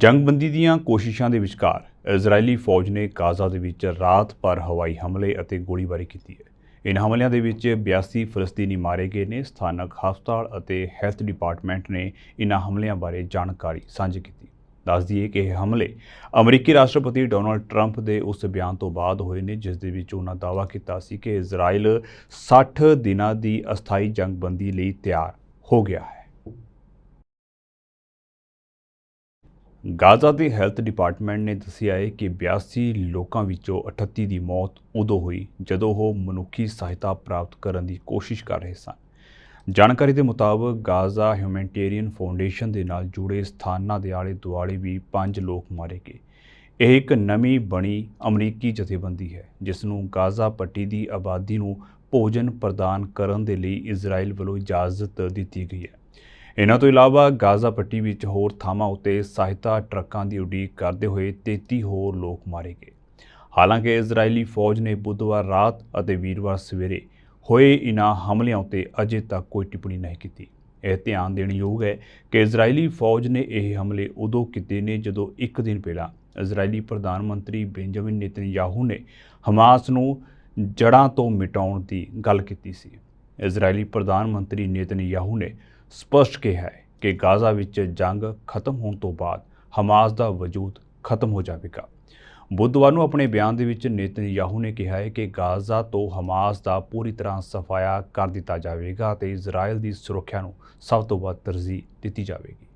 ਜੰਗਬੰਦੀ ਦੀਆਂ ਕੋਸ਼ਿਸ਼ਾਂ ਦੇ ਵਿਚਕਾਰ ਇਜ਼ਰਾਈਲੀ ਫੌਜ ਨੇ ਗਾਜ਼ਾ ਦੇ ਵਿੱਚ ਰਾਤ ਭਰ ਹਵਾਈ ਹਮਲੇ ਅਤੇ ਗੋਲੀਬਾਰੀ ਕੀਤੀ ਹੈ। ਇਨ੍ਹਾਂ ਹਮਲਿਆਂ ਦੇ ਵਿੱਚ 82 ਫਲਸਤੀਨੀ ਮਾਰੇ ਗਏ ਨੇ, ਸਥਾਨਕ ਹਸਪਤਾਲ ਅਤੇ ਹੈਲਥ ਡਿਪਾਰਟਮੈਂਟ ਨੇ ਇਨ੍ਹਾਂ ਹਮਲਿਆਂ ਬਾਰੇ ਜਾਣਕਾਰੀ ਸਾਂਝੀ ਕੀਤੀ। ਦੱਸ ਦਈਏ ਕਿ ਇਹ ਹਮਲੇ ਅਮਰੀਕੀ ਰਾਸ਼ਟਰਪਤੀ ਡੋਨਾਲਡ ਟਰੰਪ ਦੇ ਉਸ ਬਿਆਨ ਤੋਂ ਬਾਅਦ ਹੋਏ ਨੇ, ਜਿਸ ਦੇ ਵਿੱਚ ਉਹਨਾਂ ਦਾਅਵਾ ਕੀਤਾ ਸੀ ਕਿ ਇਜ਼ਰਾਈਲ 60 ਦਿਨਾਂ ਦੀ ਅਸਥਾਈ ਜੰਗਬੰਦੀ ਲਈ ਤਿਆਰ ਹੋ ਗਿਆ ਹੈ। ਗਾਜ਼ਾ ਦੇ ਹੈਲਥ ਡਿਪਾਰਟਮੈਂਟ ਨੇ ਦੱਸਿਆ ਹੈ ਕਿ 82 ਲੋਕਾਂ ਵਿੱਚੋਂ 38 ਦੀ ਮੌਤ ਉਦੋਂ ਹੋਈ ਜਦੋਂ ਉਹ ਮਨੁੱਖੀ ਸਹਾਇਤਾ ਪ੍ਰਾਪਤ ਕਰਨ ਦੀ ਕੋਸ਼ਿਸ਼ ਕਰ ਰਹੇ ਸਨ। ਜਾਣਕਾਰੀ ਦੇ ਮੁਤਾਬਕ ਗਾਜ਼ਾ ਹਿਊਮੈਨਿਟੇਰੀਅਨ ਫਾਊਂਡੇਸ਼ਨ ਦੇ ਨਾਲ ਜੁੜੇ ਸਥਾਨਾਂ ਦੇ ਆਲੇ ਦੁਆਲੇ ਵੀ 5 ਲੋਕ ਮਾਰੇ ਗਏ। ਇਹ ਇੱਕ ਨਵੀਂ ਬਣੀ ਅਮਰੀਕੀ ਜਥੇਬੰਦੀ ਹੈ, ਜਿਸ ਨੂੰ ਗਾਜ਼ਾ ਪੱਟੀ ਦੀ ਆਬਾਦੀ ਨੂੰ ਭੋਜਨ ਪ੍ਰਦਾਨ ਕਰਨ ਦੇ ਲਈ ਇਜ਼ਰਾਈਲ ਵੱਲੋਂ ਇਜਾਜ਼ਤ ਦਿੱਤੀ ਗਈ ਹੈ। ਇਹਨਾਂ ਤੋਂ ਇਲਾਵਾ ਗਾਜ਼ਾ ਪੱਟੀ ਵਿੱਚ ਹੋਰ ਥਾਵਾਂ ਉੱਤੇ ਸਹਾਇਤਾ ਟਰੱਕਾਂ ਦੀ ਉਡੀਕ ਕਰਦੇ ਹੋਏ 33 ਹੋਰ ਲੋਕ ਮਾਰੇ ਗਏ। ਹਾਲਾਂਕਿ ਇਜ਼ਰਾਈਲੀ ਫੌਜ ਨੇ ਬੁੱਧਵਾਰ ਰਾਤ ਅਤੇ ਵੀਰਵਾਰ ਸਵੇਰੇ ਹੋਏ ਇਨ੍ਹਾਂ ਹਮਲਿਆਂ ਉੱਤੇ ਅਜੇ ਤੱਕ ਕੋਈ ਟਿੱਪਣੀ ਨਹੀਂ ਕੀਤੀ। ਇਹ ਧਿਆਨ ਦੇਣ ਯੋਗ ਹੈ ਕਿ ਇਜ਼ਰਾਈਲੀ ਫੌਜ ਨੇ ਇਹ ਹਮਲੇ ਉਦੋਂ ਕੀਤੇ ਨੇ ਜਦੋਂ ਇੱਕ ਦਿਨ ਪਹਿਲਾਂ ਇਜ਼ਰਾਈਲੀ ਪ੍ਰਧਾਨ ਮੰਤਰੀ ਬੈਂਜਾਮਿਨ ਨੇਤਨਯਾਹੂ ਨੇ ਹਮਾਸ ਨੂੰ ਜੜ੍ਹਾਂ ਤੋਂ ਮਿਟਾਉਣ ਦੀ ਗੱਲ ਕੀਤੀ ਸੀ। ਇਜ਼ਰਾਈਲੀ ਪ੍ਰਧਾਨ ਮੰਤਰੀ ਨੇਤਨਯਾਹੂ ਨੇ ਸਪਸ਼ਟ ਕਿਹਾ ਹੈ ਕਿ ਗਾਜ਼ਾ ਵਿੱਚ ਜੰਗ ਖਤਮ ਹੋਣ ਤੋਂ ਬਾਅਦ ਹਮਾਸ ਦਾ ਵਜੂਦ ਖਤਮ ਹੋ ਜਾਵੇਗਾ। ਬੁੱਧਵਾਰ ਨੂੰ ਆਪਣੇ ਬਿਆਨ ਦੇ ਵਿੱਚ ਨੇਤਨਯਾਹੂ ਨੇ ਕਿਹਾ ਹੈ ਕਿ ਗਾਜ਼ਾ ਤੋਂ ਹਮਾਸ ਦਾ ਪੂਰੀ ਤਰ੍ਹਾਂ ਸਫਾਇਆ ਕਰ ਦਿੱਤਾ ਜਾਵੇਗਾ ਤੇ ਇਜ਼ਰਾਈਲ ਦੀ ਸੁਰੱਖਿਆ ਨੂੰ ਸਭ ਤੋਂ ਵੱਧ ਤਰਜੀਹ ਦਿੱਤੀ ਜਾਵੇਗੀ।